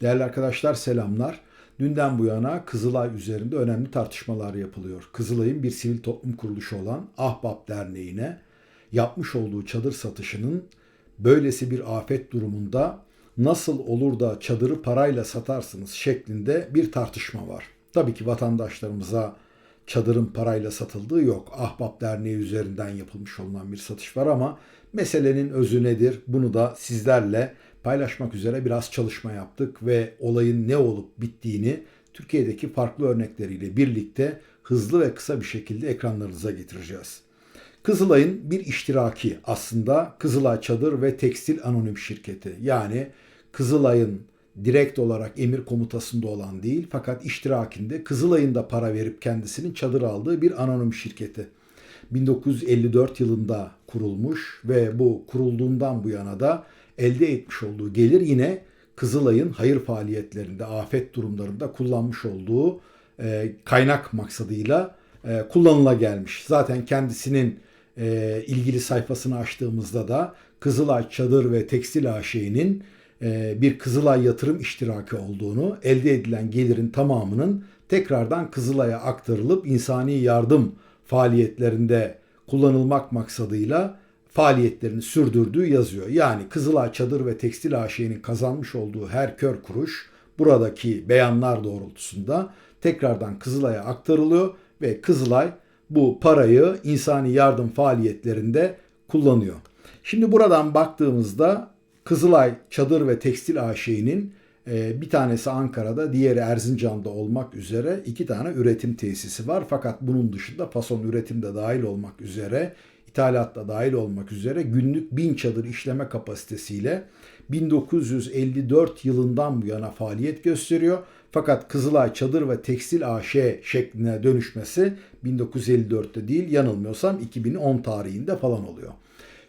Değerli arkadaşlar selamlar. Dünden bu yana Kızılay üzerinde önemli tartışmalar yapılıyor. Kızılay'ın bir sivil toplum kuruluşu olan Ahbap Derneği'ne yapmış olduğu çadır satışının böylesi bir afet durumunda nasıl olur da çadırı parayla satarsınız şeklinde bir tartışma var. Tabii ki vatandaşlarımıza çadırın parayla satıldığı yok. Ahbap Derneği üzerinden yapılmış olan bir satış var ama meselenin özü nedir? Bunu da sizlerle paylaşmak üzere biraz çalışma yaptık ve olayın ne olup bittiğini Türkiye'deki farklı örnekleriyle birlikte hızlı ve kısa bir şekilde ekranlarınıza getireceğiz. Kızılay'ın bir iştiraki aslında Kızılay Çadır ve Tekstil Anonim Şirketi. Yani Kızılay'ın direkt olarak emir komutasında olan değil fakat iştirakinde Kızılay'ın da para verip kendisinin çadır aldığı bir anonim şirketi. 1954 yılında kurulmuş ve bu kurulduğundan bu yana da elde etmiş olduğu gelir yine Kızılay'ın hayır faaliyetlerinde, afet durumlarında kullanmış olduğu e, kaynak maksadıyla e, kullanıla gelmiş. Zaten kendisinin e, ilgili sayfasını açtığımızda da Kızılay Çadır ve Tekstil AŞ'nin e, bir Kızılay yatırım iştiraki olduğunu, elde edilen gelirin tamamının tekrardan Kızılay'a aktarılıp insani yardım faaliyetlerinde kullanılmak maksadıyla faaliyetlerini sürdürdüğü yazıyor. Yani Kızılay Çadır ve Tekstil AŞ'nin kazanmış olduğu her kör kuruş buradaki beyanlar doğrultusunda tekrardan Kızılay'a aktarılıyor ve Kızılay bu parayı insani yardım faaliyetlerinde kullanıyor. Şimdi buradan baktığımızda Kızılay Çadır ve Tekstil AŞ'nin e, bir tanesi Ankara'da, diğeri Erzincan'da olmak üzere iki tane üretim tesisi var. Fakat bunun dışında fason üretim de dahil olmak üzere, ithalat da dahil olmak üzere günlük bin çadır işleme kapasitesiyle 1954 yılından bu yana faaliyet gösteriyor. Fakat Kızılay Çadır ve Tekstil AŞ şekline dönüşmesi 1954'te değil yanılmıyorsam 2010 tarihinde falan oluyor.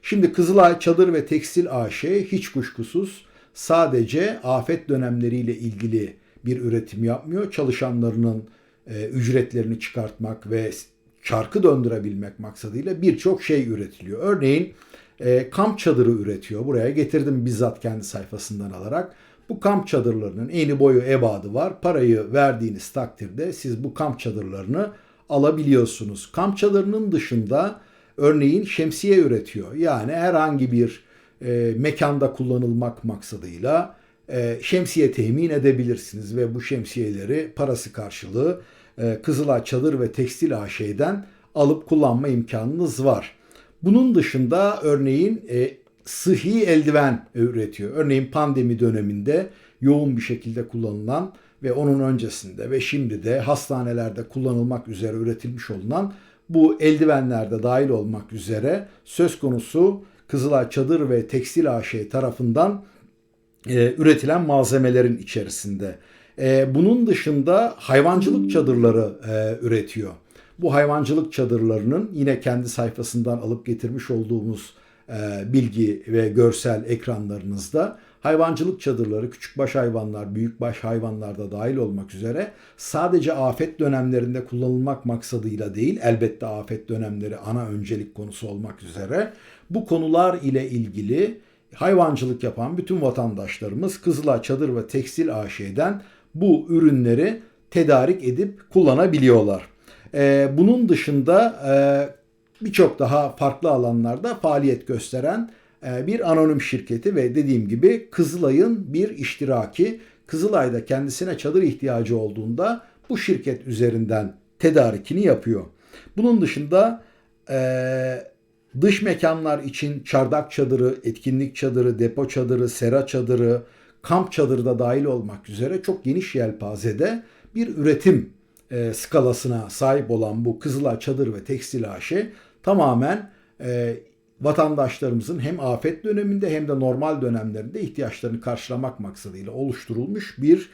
Şimdi Kızılay Çadır ve Tekstil AŞ hiç kuşkusuz sadece afet dönemleriyle ilgili bir üretim yapmıyor. Çalışanlarının e, ücretlerini çıkartmak ve çarkı döndürebilmek maksadıyla birçok şey üretiliyor. Örneğin e, kamp çadırı üretiyor. Buraya getirdim bizzat kendi sayfasından alarak. Bu kamp çadırlarının eni boyu ebadı var. Parayı verdiğiniz takdirde siz bu kamp çadırlarını alabiliyorsunuz. Kamp çadırının dışında örneğin şemsiye üretiyor. Yani herhangi bir e, mekanda kullanılmak maksadıyla e, şemsiye temin edebilirsiniz ve bu şemsiyeleri parası karşılığı Kızılay Çadır ve Tekstil AŞ'den alıp kullanma imkanınız var. Bunun dışında örneğin e, sıhhi eldiven üretiyor. Örneğin pandemi döneminde yoğun bir şekilde kullanılan ve onun öncesinde ve şimdi de hastanelerde kullanılmak üzere üretilmiş olunan bu eldivenlerde dahil olmak üzere söz konusu Kızılay Çadır ve Tekstil AŞ tarafından e, üretilen malzemelerin içerisinde. E, bunun dışında hayvancılık çadırları e, üretiyor. Bu hayvancılık çadırlarının yine kendi sayfasından alıp getirmiş olduğumuz e, bilgi ve görsel ekranlarınızda hayvancılık çadırları küçükbaş hayvanlar, büyükbaş hayvanlar da dahil olmak üzere sadece afet dönemlerinde kullanılmak maksadıyla değil elbette afet dönemleri ana öncelik konusu olmak üzere bu konular ile ilgili hayvancılık yapan bütün vatandaşlarımız Kızılay Çadır ve Tekstil AŞ'den bu ürünleri tedarik edip kullanabiliyorlar. Ee, bunun dışında e, birçok daha farklı alanlarda faaliyet gösteren e, bir anonim şirketi ve dediğim gibi Kızılay'ın bir iştiraki. Kızılay'da kendisine çadır ihtiyacı olduğunda bu şirket üzerinden tedarikini yapıyor. Bunun dışında e, dış mekanlar için çardak çadırı, etkinlik çadırı, depo çadırı, sera çadırı, kamp çadırı da dahil olmak üzere çok geniş yelpazede bir üretim e, skalasına sahip olan bu Kızılay Çadır ve Tekstil AŞ tamamen e, vatandaşlarımızın hem afet döneminde hem de normal dönemlerinde ihtiyaçlarını karşılamak maksadıyla oluşturulmuş bir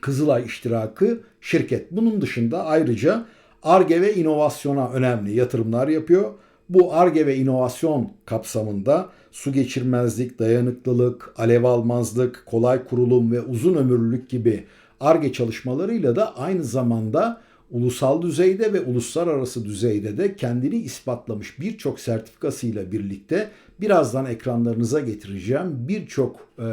Kızılay iştirakı şirket. Bunun dışında ayrıca ARGE ve inovasyona önemli yatırımlar yapıyor. Bu ARGE ve inovasyon kapsamında su geçirmezlik, dayanıklılık, alev almazlık, kolay kurulum ve uzun ömürlülük gibi ARGE çalışmalarıyla da aynı zamanda ulusal düzeyde ve uluslararası düzeyde de kendini ispatlamış birçok sertifikasıyla birlikte birazdan ekranlarınıza getireceğim birçok e,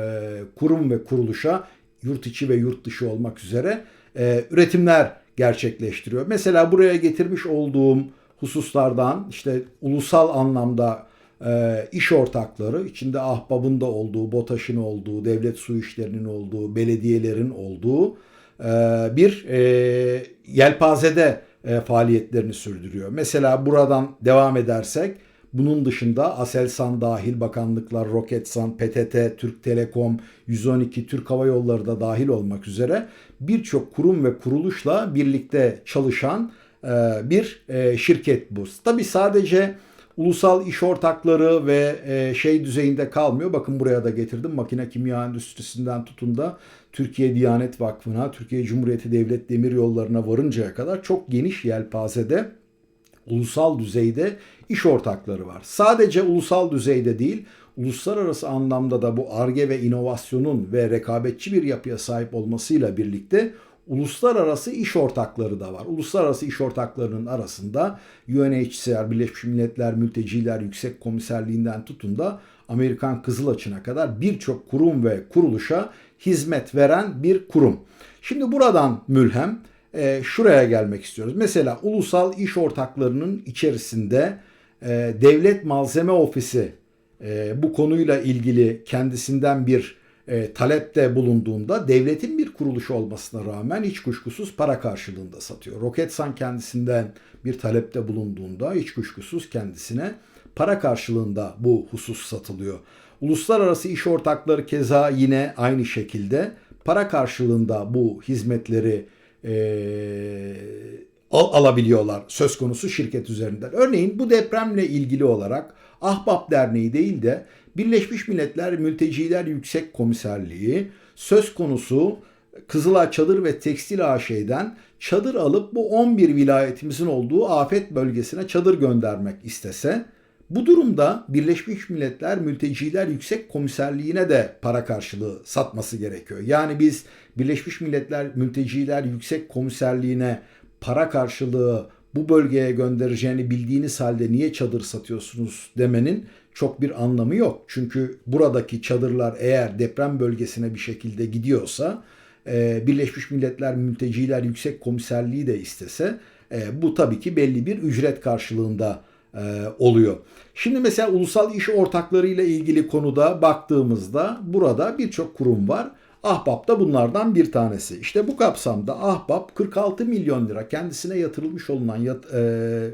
kurum ve kuruluşa yurt içi ve yurt dışı olmak üzere e, üretimler gerçekleştiriyor. Mesela buraya getirmiş olduğum hususlardan işte ulusal anlamda e, iş ortakları içinde Ahbab'ın da olduğu, BOTAŞ'ın olduğu, devlet su işlerinin olduğu, belediyelerin olduğu e, bir e, yelpazede e, faaliyetlerini sürdürüyor. Mesela buradan devam edersek bunun dışında Aselsan dahil bakanlıklar, Roketsan, PTT, Türk Telekom, 112, Türk Hava Yolları da dahil olmak üzere birçok kurum ve kuruluşla birlikte çalışan bir e, şirket bu. Tabi sadece ulusal iş ortakları ve e, şey düzeyinde kalmıyor. Bakın buraya da getirdim. Makine kimya endüstrisinden tutun da Türkiye Diyanet Vakfı'na, Türkiye Cumhuriyeti Devlet Demir Yolları'na varıncaya kadar çok geniş yelpazede ulusal düzeyde iş ortakları var. Sadece ulusal düzeyde değil, uluslararası anlamda da bu ARGE ve inovasyonun ve rekabetçi bir yapıya sahip olmasıyla birlikte uluslararası iş ortakları da var. Uluslararası iş ortaklarının arasında UNHCR, Birleşmiş Milletler Mülteciler Yüksek Komiserliğinden tutun da Amerikan Kızılaçı'na kadar birçok kurum ve kuruluşa hizmet veren bir kurum. Şimdi buradan mülhem e, şuraya gelmek istiyoruz. Mesela ulusal iş ortaklarının içerisinde e, Devlet Malzeme Ofisi e, bu konuyla ilgili kendisinden bir e, talepte bulunduğunda devletin bir kuruluşu olmasına rağmen hiç kuşkusuz para karşılığında satıyor. Roketsan kendisinden bir talepte bulunduğunda hiç kuşkusuz kendisine para karşılığında bu husus satılıyor. Uluslararası iş ortakları keza yine aynı şekilde para karşılığında bu hizmetleri e, al, alabiliyorlar söz konusu şirket üzerinden. Örneğin bu depremle ilgili olarak Ahbap Derneği değil de Birleşmiş Milletler Mülteciler Yüksek Komiserliği söz konusu Kızılay Çadır ve Tekstil AŞ'den çadır alıp bu 11 vilayetimizin olduğu afet bölgesine çadır göndermek istese bu durumda Birleşmiş Milletler Mülteciler Yüksek Komiserliğine de para karşılığı satması gerekiyor. Yani biz Birleşmiş Milletler Mülteciler Yüksek Komiserliğine para karşılığı bu bölgeye göndereceğini bildiğiniz halde niye çadır satıyorsunuz demenin çok bir anlamı yok. Çünkü buradaki çadırlar eğer deprem bölgesine bir şekilde gidiyorsa e, Birleşmiş Milletler Mülteciler Yüksek Komiserliği de istese e, bu tabii ki belli bir ücret karşılığında e, oluyor. Şimdi mesela ulusal iş ortakları ile ilgili konuda baktığımızda burada birçok kurum var. Ahbap da bunlardan bir tanesi. İşte bu kapsamda Ahbap 46 milyon lira kendisine yatırılmış olunan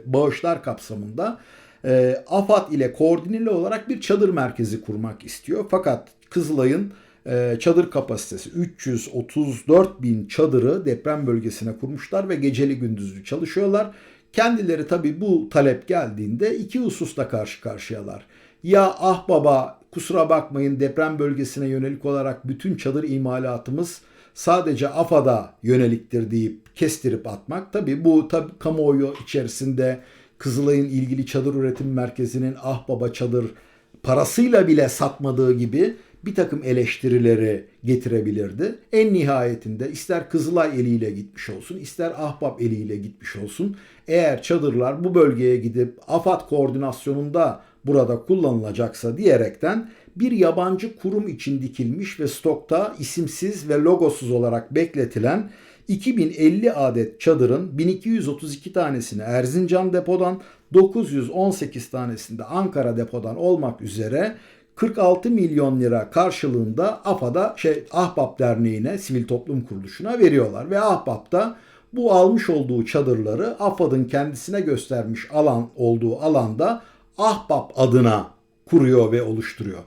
bağışlar kapsamında e, AFAD ile koordineli olarak bir çadır merkezi kurmak istiyor. Fakat Kızılay'ın e, çadır kapasitesi 334 bin çadırı deprem bölgesine kurmuşlar ve geceli gündüzlü çalışıyorlar. Kendileri tabi bu talep geldiğinde iki hususla karşı karşıyalar. Ya ah baba kusura bakmayın deprem bölgesine yönelik olarak bütün çadır imalatımız sadece AFAD'a yöneliktir deyip kestirip atmak. Tabi bu tabi kamuoyu içerisinde Kızılay'ın ilgili çadır üretim merkezinin ah baba çadır parasıyla bile satmadığı gibi bir takım eleştirileri getirebilirdi. En nihayetinde ister Kızılay eliyle gitmiş olsun, ister Ahbap eliyle gitmiş olsun. Eğer çadırlar bu bölgeye gidip AFAD koordinasyonunda burada kullanılacaksa diyerekten bir yabancı kurum için dikilmiş ve stokta isimsiz ve logosuz olarak bekletilen 2050 adet çadırın 1232 tanesini Erzincan depodan 918 tanesinde Ankara depodan olmak üzere 46 milyon lira karşılığında AFA'da şey Ahbap Derneği'ne, sivil toplum kuruluşuna veriyorlar ve Ahbap da bu almış olduğu çadırları AFAD'ın kendisine göstermiş alan olduğu alanda Ahbap adına kuruyor ve oluşturuyor.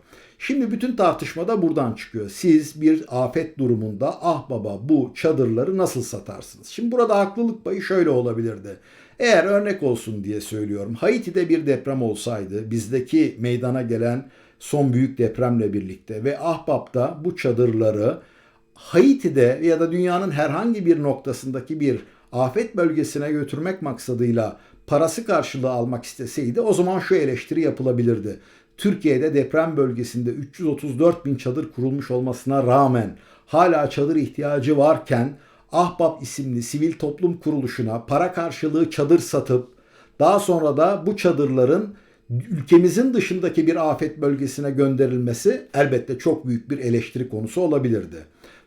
Şimdi bütün tartışma da buradan çıkıyor. Siz bir afet durumunda ah baba bu çadırları nasıl satarsınız? Şimdi burada haklılık payı şöyle olabilirdi. Eğer örnek olsun diye söylüyorum. Haiti'de bir deprem olsaydı bizdeki meydana gelen son büyük depremle birlikte ve Ahbap'ta bu çadırları Haiti'de ya da dünyanın herhangi bir noktasındaki bir afet bölgesine götürmek maksadıyla parası karşılığı almak isteseydi o zaman şu eleştiri yapılabilirdi. Türkiye'de deprem bölgesinde 334 bin çadır kurulmuş olmasına rağmen hala çadır ihtiyacı varken Ahbap isimli sivil toplum kuruluşuna para karşılığı çadır satıp daha sonra da bu çadırların ülkemizin dışındaki bir afet bölgesine gönderilmesi elbette çok büyük bir eleştiri konusu olabilirdi.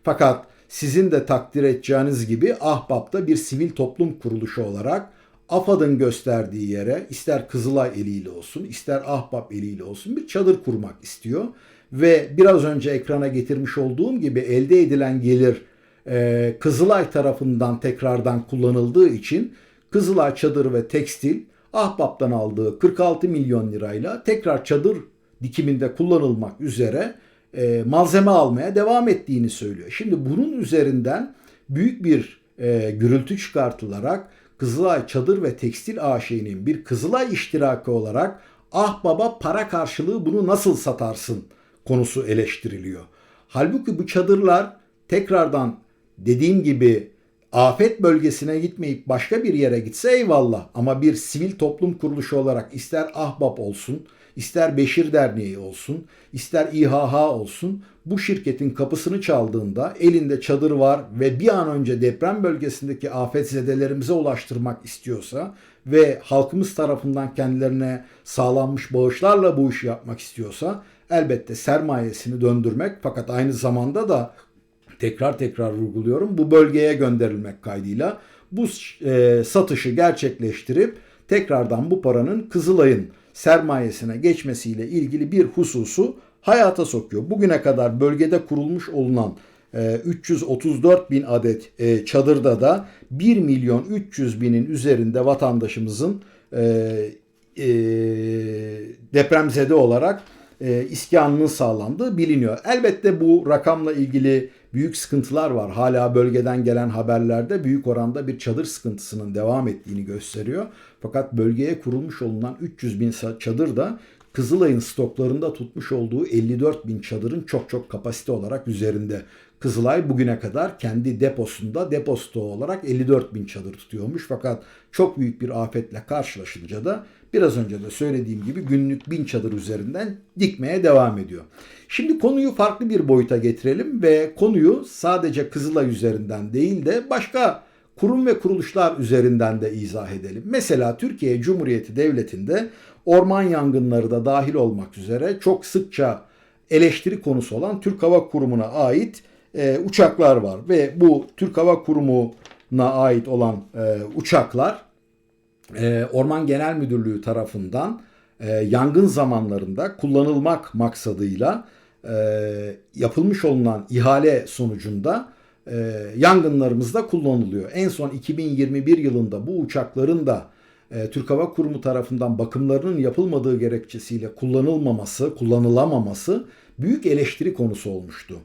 Fakat sizin de takdir edeceğiniz gibi Ahbap'ta bir sivil toplum kuruluşu olarak AFAD'ın gösterdiği yere ister Kızılay eliyle olsun ister Ahbap eliyle olsun bir çadır kurmak istiyor. Ve biraz önce ekrana getirmiş olduğum gibi elde edilen gelir e, Kızılay tarafından tekrardan kullanıldığı için Kızılay Çadır ve Tekstil Ahbap'tan aldığı 46 milyon lirayla tekrar çadır dikiminde kullanılmak üzere e, malzeme almaya devam ettiğini söylüyor. Şimdi bunun üzerinden büyük bir e, gürültü çıkartılarak Kızılay Çadır ve Tekstil AŞ'nin bir Kızılay iştirakı olarak ah baba para karşılığı bunu nasıl satarsın konusu eleştiriliyor. Halbuki bu çadırlar tekrardan dediğim gibi afet bölgesine gitmeyip başka bir yere gitse eyvallah ama bir sivil toplum kuruluşu olarak ister Ahbap olsun, ister Beşir Derneği olsun, ister İHH olsun bu şirketin kapısını çaldığında elinde çadır var ve bir an önce deprem bölgesindeki afetzedelerimize ulaştırmak istiyorsa ve halkımız tarafından kendilerine sağlanmış bağışlarla bu işi yapmak istiyorsa elbette sermayesini döndürmek fakat aynı zamanda da tekrar tekrar vurguluyorum bu bölgeye gönderilmek kaydıyla bu e, satışı gerçekleştirip tekrardan bu paranın Kızılay'ın sermayesine geçmesiyle ilgili bir hususu hayata sokuyor. Bugüne kadar bölgede kurulmuş olunan 334 e, bin adet e, çadırda da 1 milyon 300 binin üzerinde vatandaşımızın e, depremzede olarak iskanının sağlandığı biliniyor. Elbette bu rakamla ilgili büyük sıkıntılar var. Hala bölgeden gelen haberlerde büyük oranda bir çadır sıkıntısının devam ettiğini gösteriyor. Fakat bölgeye kurulmuş olunan 300 bin çadır da Kızılay'ın stoklarında tutmuş olduğu 54 bin çadırın çok çok kapasite olarak üzerinde. Kızılay bugüne kadar kendi deposunda depo stoğu olarak 54 bin çadır tutuyormuş. Fakat çok büyük bir afetle karşılaşınca da biraz önce de söylediğim gibi günlük bin çadır üzerinden dikmeye devam ediyor. Şimdi konuyu farklı bir boyuta getirelim ve konuyu sadece Kızılay üzerinden değil de başka kurum ve kuruluşlar üzerinden de izah edelim. Mesela Türkiye Cumhuriyeti Devleti'nde orman yangınları da dahil olmak üzere çok sıkça eleştiri konusu olan Türk Hava Kurumu'na ait e, uçaklar var ve bu Türk Hava Kurumu'na ait olan e, uçaklar e, Orman Genel Müdürlüğü tarafından e, yangın zamanlarında kullanılmak maksadıyla e, yapılmış olunan ihale sonucunda e, yangınlarımızda kullanılıyor. En son 2021 yılında bu uçakların da e, Türk Hava Kurumu tarafından bakımlarının yapılmadığı gerekçesiyle kullanılmaması, kullanılamaması büyük eleştiri konusu olmuştu.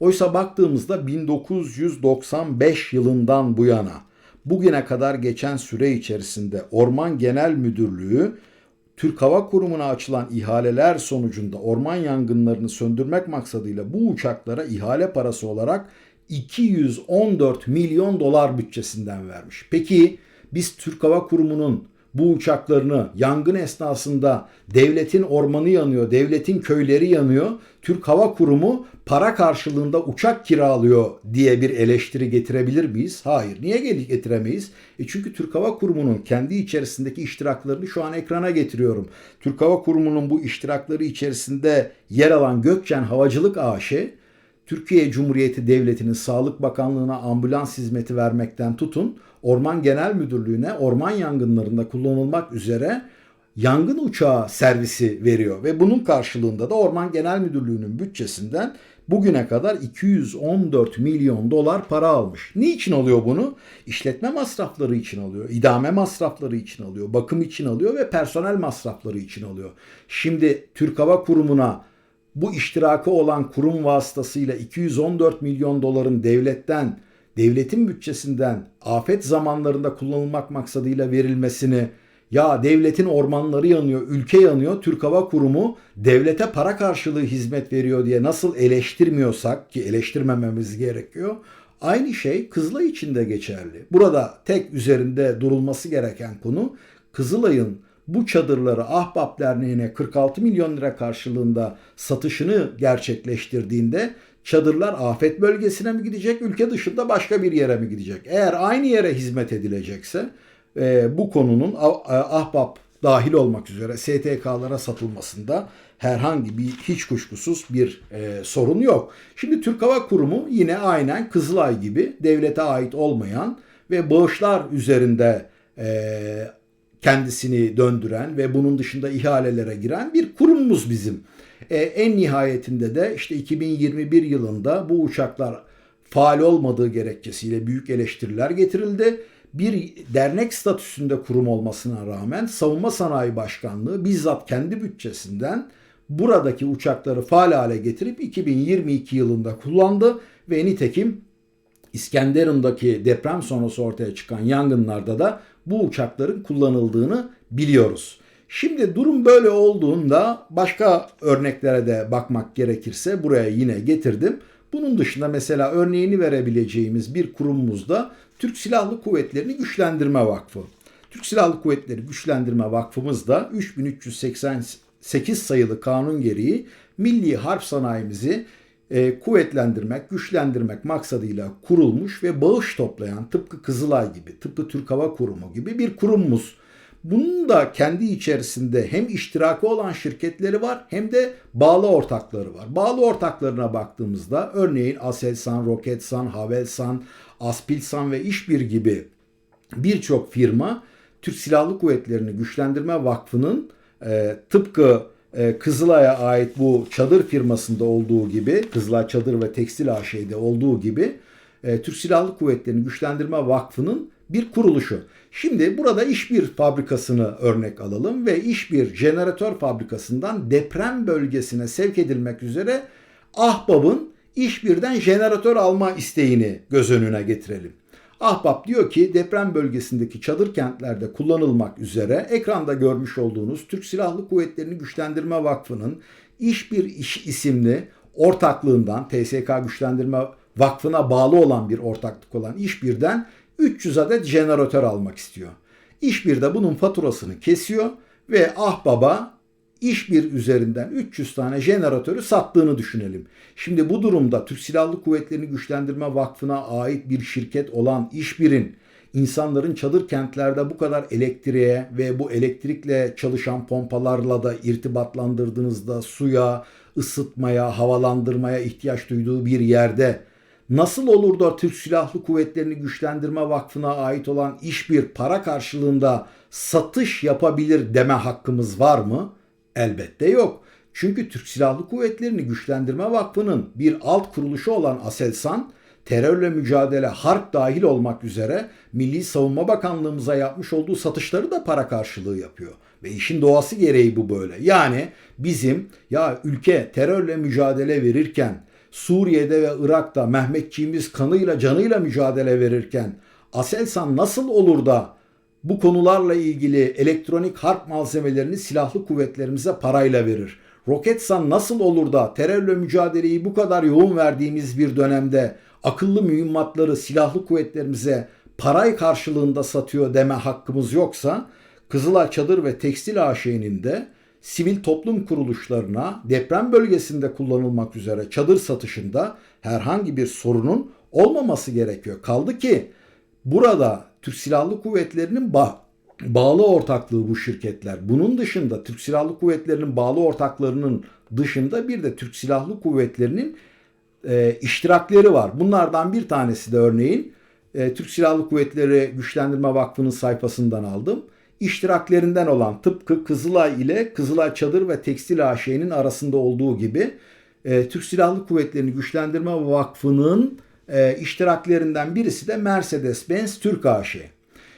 Oysa baktığımızda 1995 yılından bu yana bugüne kadar geçen süre içerisinde Orman Genel Müdürlüğü Türk Hava Kurumu'na açılan ihaleler sonucunda orman yangınlarını söndürmek maksadıyla bu uçaklara ihale parası olarak 214 milyon dolar bütçesinden vermiş. Peki biz Türk Hava Kurumu'nun bu uçaklarını yangın esnasında devletin ormanı yanıyor, devletin köyleri yanıyor. Türk Hava Kurumu para karşılığında uçak kiralıyor diye bir eleştiri getirebilir miyiz? Hayır. Niye getiremeyiz? E çünkü Türk Hava Kurumu'nun kendi içerisindeki iştiraklarını şu an ekrana getiriyorum. Türk Hava Kurumu'nun bu iştirakları içerisinde yer alan Gökçen Havacılık AŞ Türkiye Cumhuriyeti Devleti'nin Sağlık Bakanlığı'na ambulans hizmeti vermekten tutun, Orman Genel Müdürlüğü'ne orman yangınlarında kullanılmak üzere yangın uçağı servisi veriyor ve bunun karşılığında da Orman Genel Müdürlüğü'nün bütçesinden bugüne kadar 214 milyon dolar para almış. Niçin alıyor bunu? İşletme masrafları için alıyor, idame masrafları için alıyor, bakım için alıyor ve personel masrafları için alıyor. Şimdi Türk Hava Kurumu'na bu iştirakı olan kurum vasıtasıyla 214 milyon doların devletten, devletin bütçesinden afet zamanlarında kullanılmak maksadıyla verilmesini ya devletin ormanları yanıyor, ülke yanıyor, Türk Hava Kurumu devlete para karşılığı hizmet veriyor diye nasıl eleştirmiyorsak ki eleştirmememiz gerekiyor. Aynı şey Kızılay için de geçerli. Burada tek üzerinde durulması gereken konu Kızılay'ın bu çadırları Ahbap Derneği'ne 46 milyon lira karşılığında satışını gerçekleştirdiğinde çadırlar afet bölgesine mi gidecek, ülke dışında başka bir yere mi gidecek? Eğer aynı yere hizmet edilecekse e, bu konunun Ahbap dahil olmak üzere STK'lara satılmasında herhangi bir hiç kuşkusuz bir e, sorun yok. Şimdi Türk Hava Kurumu yine aynen Kızılay gibi devlete ait olmayan ve bağışlar üzerinde e, kendisini döndüren ve bunun dışında ihalelere giren bir kurumumuz bizim. E, en nihayetinde de işte 2021 yılında bu uçaklar faal olmadığı gerekçesiyle büyük eleştiriler getirildi. Bir dernek statüsünde kurum olmasına rağmen Savunma Sanayi Başkanlığı bizzat kendi bütçesinden buradaki uçakları faal hale getirip 2022 yılında kullandı ve nitekim İskenderun'daki deprem sonrası ortaya çıkan yangınlarda da bu uçakların kullanıldığını biliyoruz. Şimdi durum böyle olduğunda başka örneklere de bakmak gerekirse buraya yine getirdim. Bunun dışında mesela örneğini verebileceğimiz bir kurumumuz da Türk Silahlı Kuvvetleri'ni Güçlendirme Vakfı. Türk Silahlı Kuvvetleri Güçlendirme Vakfımız da 3388 sayılı kanun gereği milli harp sanayimizi e, kuvvetlendirmek, güçlendirmek maksadıyla kurulmuş ve bağış toplayan tıpkı Kızılay gibi, tıpkı Türk Hava Kurumu gibi bir kurumumuz. Bunun da kendi içerisinde hem iştiraki olan şirketleri var hem de bağlı ortakları var. Bağlı ortaklarına baktığımızda örneğin Aselsan, Roketsan, Havelsan, Aspilsan ve İşbir gibi birçok firma Türk Silahlı Kuvvetleri'ni Güçlendirme Vakfı'nın e, tıpkı e, Kızılay'a ait bu çadır firmasında olduğu gibi, Kızılay Çadır ve Tekstil AŞ'de olduğu gibi e, Türk Silahlı Kuvvetleri'ni Güçlendirme Vakfı'nın bir kuruluşu. Şimdi burada İşbir fabrikasını örnek alalım ve İşbir jeneratör fabrikasından deprem bölgesine sevk edilmek üzere Ahbap'ın İşbir'den jeneratör alma isteğini göz önüne getirelim. Ahbap diyor ki deprem bölgesindeki çadır kentlerde kullanılmak üzere ekranda görmüş olduğunuz Türk Silahlı Kuvvetleri'ni Güçlendirme Vakfı'nın İşbir İş isimli ortaklığından TSK Güçlendirme Vakfı'na bağlı olan bir ortaklık olan İşbir'den 300 adet jeneratör almak istiyor. İşbir de bunun faturasını kesiyor ve Ahbaba İşbir üzerinden 300 tane jeneratörü sattığını düşünelim. Şimdi bu durumda Türk Silahlı Kuvvetleri'ni Güçlendirme Vakfı'na ait bir şirket olan İşbir'in insanların çadır kentlerde bu kadar elektriğe ve bu elektrikle çalışan pompalarla da irtibatlandırdığınızda suya, ısıtmaya, havalandırmaya ihtiyaç duyduğu bir yerde nasıl olur da Türk Silahlı Kuvvetleri'ni Güçlendirme Vakfı'na ait olan iş bir para karşılığında satış yapabilir deme hakkımız var mı? Elbette yok. Çünkü Türk Silahlı Kuvvetleri'ni Güçlendirme Vakfı'nın bir alt kuruluşu olan Aselsan, terörle mücadele harp dahil olmak üzere Milli Savunma Bakanlığımıza yapmış olduğu satışları da para karşılığı yapıyor. Ve işin doğası gereği bu böyle. Yani bizim ya ülke terörle mücadele verirken Suriye'de ve Irak'ta Mehmetçiğimiz kanıyla canıyla mücadele verirken Aselsan nasıl olur da bu konularla ilgili elektronik harp malzemelerini silahlı kuvvetlerimize parayla verir? Roketsan nasıl olur da terörle mücadeleyi bu kadar yoğun verdiğimiz bir dönemde akıllı mühimmatları silahlı kuvvetlerimize paray karşılığında satıyor deme hakkımız yoksa Kızılay Çadır ve Tekstil AŞ'nin de sivil toplum kuruluşlarına deprem bölgesinde kullanılmak üzere çadır satışında herhangi bir sorunun olmaması gerekiyor. Kaldı ki burada Türk Silahlı Kuvvetleri'nin ba bağlı ortaklığı bu şirketler. Bunun dışında Türk Silahlı Kuvvetleri'nin bağlı ortaklarının dışında bir de Türk Silahlı Kuvvetleri'nin e, iştirakleri var. Bunlardan bir tanesi de örneğin e, Türk Silahlı Kuvvetleri Güçlendirme Vakfı'nın sayfasından aldım iştiraklerinden olan tıpkı Kızılay ile Kızılay Çadır ve Tekstil AŞ'nin arasında olduğu gibi e, Türk Silahlı Kuvvetleri'ni Güçlendirme Vakfı'nın e, iştiraklerinden birisi de Mercedes-Benz Türk AŞ.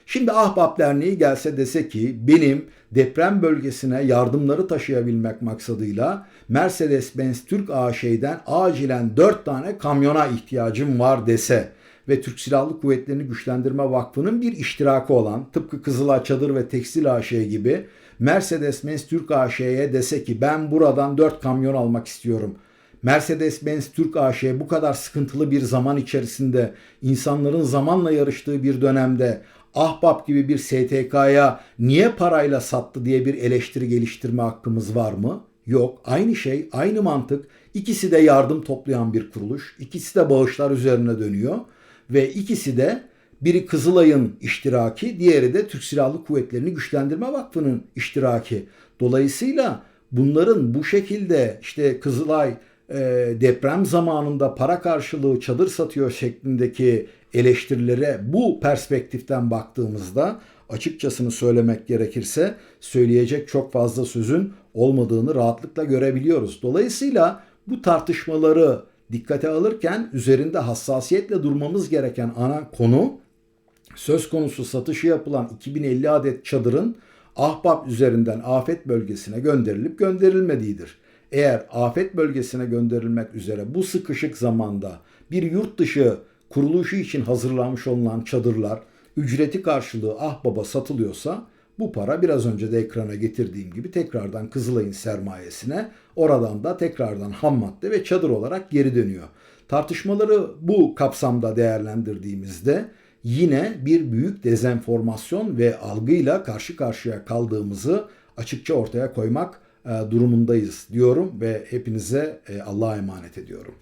Şimdi Ahbap Derneği gelse dese ki benim deprem bölgesine yardımları taşıyabilmek maksadıyla Mercedes-Benz Türk AŞ'den acilen 4 tane kamyona ihtiyacım var dese ve Türk Silahlı Kuvvetleri'ni Güçlendirme Vakfı'nın bir iştirakı olan tıpkı Kızılay Çadır ve Tekstil AŞ gibi Mercedes-Benz Türk AŞ'ye dese ki ben buradan 4 kamyon almak istiyorum. Mercedes-Benz Türk AŞ bu kadar sıkıntılı bir zaman içerisinde insanların zamanla yarıştığı bir dönemde Ahbap gibi bir STK'ya niye parayla sattı diye bir eleştiri geliştirme hakkımız var mı? Yok. Aynı şey, aynı mantık. İkisi de yardım toplayan bir kuruluş. İkisi de bağışlar üzerine dönüyor ve ikisi de Biri Kızılay'ın iştiraki, diğeri de Türk Silahlı Kuvvetleri'ni Güçlendirme Vakfı'nın iştiraki. Dolayısıyla bunların bu şekilde işte Kızılay deprem zamanında para karşılığı çadır satıyor şeklindeki eleştirilere bu perspektiften baktığımızda açıkçasını söylemek gerekirse söyleyecek çok fazla sözün olmadığını rahatlıkla görebiliyoruz. Dolayısıyla bu tartışmaları dikkate alırken üzerinde hassasiyetle durmamız gereken ana konu söz konusu satışı yapılan 2050 adet çadırın Ahbap üzerinden afet bölgesine gönderilip gönderilmediğidir. Eğer afet bölgesine gönderilmek üzere bu sıkışık zamanda bir yurt dışı kuruluşu için hazırlanmış olunan çadırlar ücreti karşılığı Ahbap'a satılıyorsa bu para biraz önce de ekrana getirdiğim gibi tekrardan Kızılay'ın sermayesine oradan da tekrardan ham madde ve çadır olarak geri dönüyor. Tartışmaları bu kapsamda değerlendirdiğimizde yine bir büyük dezenformasyon ve algıyla karşı karşıya kaldığımızı açıkça ortaya koymak durumundayız diyorum ve hepinize e, Allah'a emanet ediyorum.